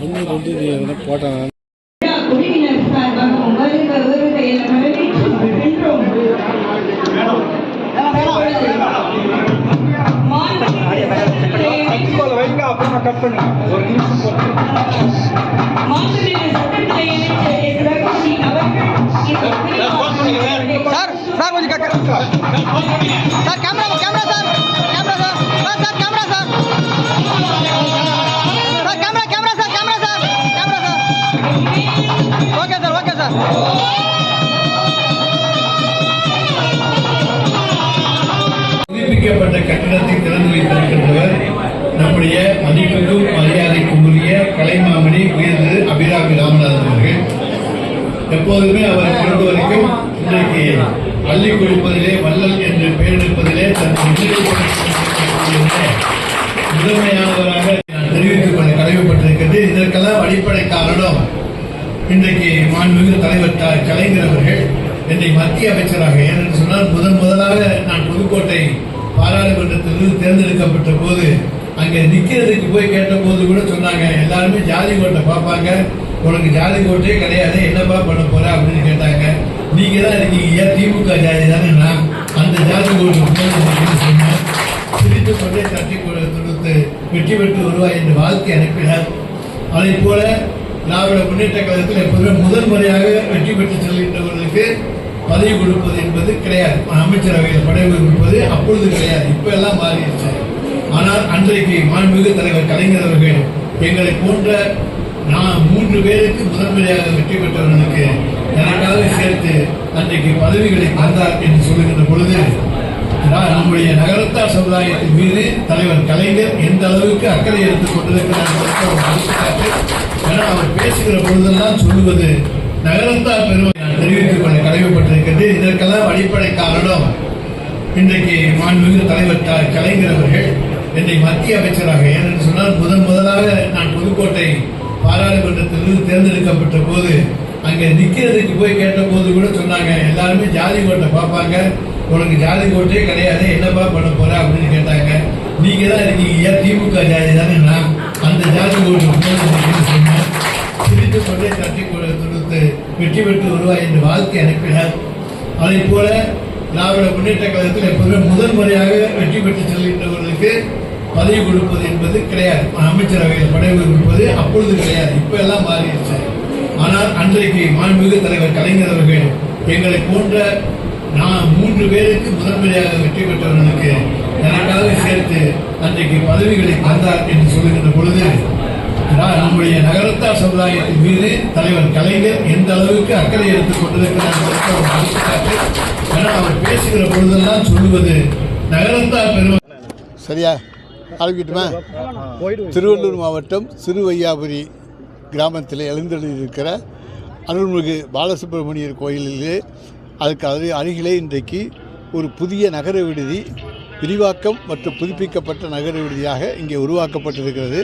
ஒன்று ரெண்டு நீ கட் பண்ணு ஒரு நிமிஷம் போட்டு சார் சார் கொஞ்சம் சார் கேமரா கேமரா புதுப்பிக்கப்பட்ட கட்டிடத்தை திறந்து வைத்திருக்கின்றவர். நம்முடைய மதிப்புக்கும் மரியாதைக்கும் உரிய கலைமாமணி உயர்ந்து அபிராமி ராமநாதன் அவர்கள். எப்போதுமே அவர் பொறுத்த வரைக்கும் இன்றைக்கு பள்ளி கொடுப்பதிலே வள்ளல் என்று பெயரெடுப்பதிலே முதன்மையானவராக நான் தெரிவித்துக் கொள்ள கடமைப்பட்டிருக்கிறது இதற்கெல்லாம் அடிப்படை காரணம் இன்றைக்கு மாண்புமிகு தலைவர் கலைஞர் அவர்கள் என்னை மத்திய அமைச்சராக ஏனென்று சொன்னால் முதன் முதலாக பாராளுமன்றத்திலிருந்து தேர்ந்தெடுக்கப்பட்ட போது அங்கே நிற்கிறதுக்கு போய் கேட்ட போது கூட சொன்னாங்க எல்லாருமே ஜாதி கோட்டை பார்ப்பாங்க. உனக்கு ஜாதி கோட்டே கிடையாது என்னப்பா பண்ண போற அப்படின்னு கேட்டாங்க. நீங்க தான் இருக்கீங்க ஏன் திமுக ஜாதி தானே நான் அந்த ஜாதி கோட்டை போதும் சொன்னேன்? சிரித்து கொண்டே தட்டி கொடுத்து வெற்றி பெற்று வருவாய் என்று வாழ்க்கை அனுப்பினார். அதை போல திராவிட முன்னேற்ற கழகத்தில் எப்போதுமே முதல் முறையாக வெற்றி பெற்று செல்கின்றவர்களுக்கு பதவி கொடுப்பது என்பது கிடையாது. அமைச்சரவையில் பதவி கொடுப்பது அப்பொழுது கிடையாது. இப்ப எல்லாம் மாறிடுச்சு. ஆனால் அன்றைக்கு மாண்புமிகு தலைவர் கலைஞர் அவர்கள் எங்களை போன்ற நான் மூன்று பேருக்கு முதன்முறையாக வெற்றி பெற்றவர்களுக்கு எனக்காக சேர்த்து அன்றைக்கு பதவிகளை தந்தார் என்று சொல்லுகின்ற பொழுது நம்முடைய நகரத்தார் சமுதாயத்தின் மீது தலைவர் கலைஞர் எந்த அளவுக்கு அக்கறை எடுத்துக் கொண்டிருக்கிறார் ஏன்னா அவர் பேசுகிற பொழுதெல்லாம் சொல்லுவது நகரத்தார் பெருமை. தெரிவித்துக் கொள்ள கடமைப்பட்டிருக்கிறது இதற்கெல்லாம் அடிப்படை காரணம் இன்றைக்கு மாண்புமிகு தலைவர் கலைஞர் அவர்கள் என்னை மத்திய அமைச்சராக. ஏனென்று சொன்னால் முதன் முதலாக நான் புதுக்கோட்டை பாராளுமன்றத்திலிருந்து தேர்ந்தெடுக்கப்பட்ட போது அங்கே நிக்கிறதுக்கு போய் கேட்ட போது கூட சொன்னாங்க எல்லாருமே ஜாதி கோட்டை பார்ப்பாங்க. உனக்கு ஜாதி கோட்டே கிடையாது. என்னப்பா பண்ண போற? அப்படின்னு கேட்டாங்க. நீங்க தான் இருக்கீங்க. ஏன் திமுக ஜாதி தானே நான்? அந்த ஜாதி கோட்டை கட்டி அப்படின்னு சொன்னேன் கொண்டே கொடுத்து வெற்றி பெற்று வருவாய் என்று வாழ்க்கை அனுப்பினார். அதை போல திராவிட முன்னேற்ற கழகத்தில் எப்போதுமே முதல் முறையாக வெற்றி பெற்று செல்கின்றவர்களுக்கு பதவி கொடுப்பது என்பது கிடையாது. அமைச்சரவையில் பதவி கொடுப்பது அப்பொழுது கிடையாது. இப்ப எல்லாம் மாறிடுச்சு. ஆனால் அன்றைக்கு மாண்புமிகு தலைவர் கலைஞர் அவர்கள் எங்களை போன்ற நான் மூன்று பேருக்கு முதன்முறையாக வெற்றி பெற்றவர்களுக்கு எனக்காக சேர்த்து அன்றைக்கு பதவிகளை தந்தார் என்று சொல்லுகின்ற பொழுது நம்முடைய நகரத்தார் சமுதாயத்தின் மீது தலைவர் கலைஞர் எந்த அளவுக்கு அக்கறை எடுத்துக் கொண்டிருக்கிறார் அவர் பேசுகிற பொழுதெல்லாம் சொல்லுவது நகரத்தார் பெருமை சரியா? ஆரம்பிக்கட்டுமா? திருவள்ளூர் மாவட்டம் சிறுவையாபுரி கிராமத்தில் எழுந்தெழுதியிருக்கிற அருள்மிகு பாலசுப்ரமணியர் கோயிலிலே அதுக்கு அது அருகிலே இன்றைக்கு ஒரு புதிய நகர விடுதி விரிவாக்கம் மற்றும் புதுப்பிக்கப்பட்ட நகர விடுதியாக இங்கே உருவாக்கப்பட்டிருக்கிறது.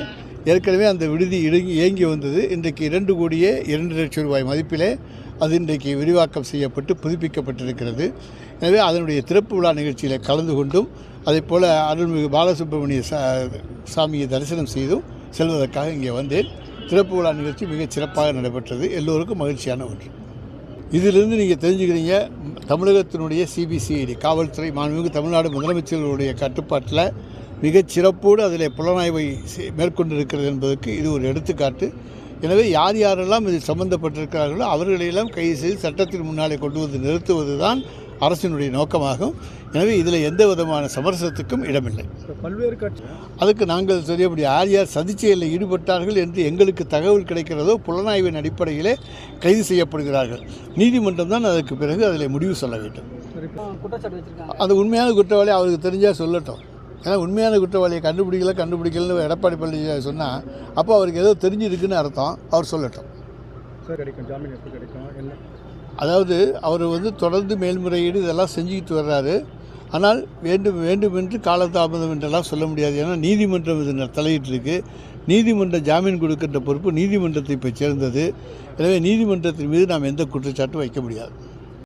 ஏற்கனவே அந்த விடுதி இடுங்கி இயங்கி வந்தது. இன்றைக்கு இரண்டு கோடியே இரண்டு லட்சம் ரூபாய் மதிப்பிலே அது இன்றைக்கு விரிவாக்கம் செய்யப்பட்டு புதுப்பிக்கப்பட்டிருக்கிறது. எனவே அதனுடைய திறப்பு விழா நிகழ்ச்சியில் கலந்து கொண்டும் அதே போல் அருள்மிகு பாலசுப்ரமணிய சா சாமியை தரிசனம் செய்தும் செல்வதற்காக இங்கே வந்தேன். திறப்பு விழா நிகழ்ச்சி மிகச் சிறப்பாக நடைபெற்றது. எல்லோருக்கும் மகிழ்ச்சியான ஒன்று. இதிலிருந்து நீங்கள் தெரிஞ்சுக்கிறீங்க தமிழகத்தினுடைய சிபிசிஐடி காவல்துறை மாண்புமிகு தமிழ்நாடு முதலமைச்சர்களுடைய கட்டுப்பாட்டில் மிகச் சிறப்போடு அதில் புலனாய்வை மேற்கொண்டிருக்கிறது என்பதற்கு இது ஒரு எடுத்துக்காட்டு. எனவே யார் யாரெல்லாம் இதில் சம்பந்தப்பட்டிருக்கிறார்களோ அவர்களையெல்லாம் கைது செய்து சட்டத்தின் முன்னாலே கொண்டு வந்து நிறுத்துவது தான் அரசினுடைய நோக்கமாகும். எனவே இதில் எந்த விதமான சமரசத்துக்கும் இடமில்லை. பல்வேறு கட்சி அதுக்கு நாங்கள் சரியபடி யார் யார் சதிச்செயலில் ஈடுபட்டார்கள் என்று எங்களுக்கு தகவல் கிடைக்கிறதோ புலனாய்வின் அடிப்படையிலே கைது செய்யப்படுகிறார்கள். நீதிமன்றம் தான் அதற்கு பிறகு அதில் முடிவு சொல்ல வேண்டும். அது உண்மையான குற்றவாளி அவருக்கு தெரிஞ்சால் சொல்லட்டும். ஏன்னா உண்மையான குற்றவாளியை கண்டுபிடிக்கல கண்டுபிடிக்கலன்னு எடப்பாடி பழனிசாமி சொன்னால் அப்போ அவருக்கு ஏதோ தெரிஞ்சிருக்குன்னு அர்த்தம். அவர் சொல்லட்டும். சார் கிடைக்கும். ஜாமீன் எப்போ கிடைக்கும்? என்ன? அதாவது அவர் வந்து தொடர்ந்து மேல்முறையீடு இதெல்லாம் செஞ்சுக்கிட்டு வர்றாரு. ஆனால் வேண்டும் வேண்டும் என்று காலதாமதம் என்றெல்லாம் சொல்ல முடியாது. ஏன்னா நீதிமன்றம் இது தலையிட்டிருக்கு. நீதிமன்ற ஜாமீன் கொடுக்கின்ற பொறுப்பு நீதிமன்றத்தை இப்போ சேர்ந்தது. எனவே நீதிமன்றத்தின் மீது நாம் எந்த குற்றச்சாட்டும் வைக்க முடியாது.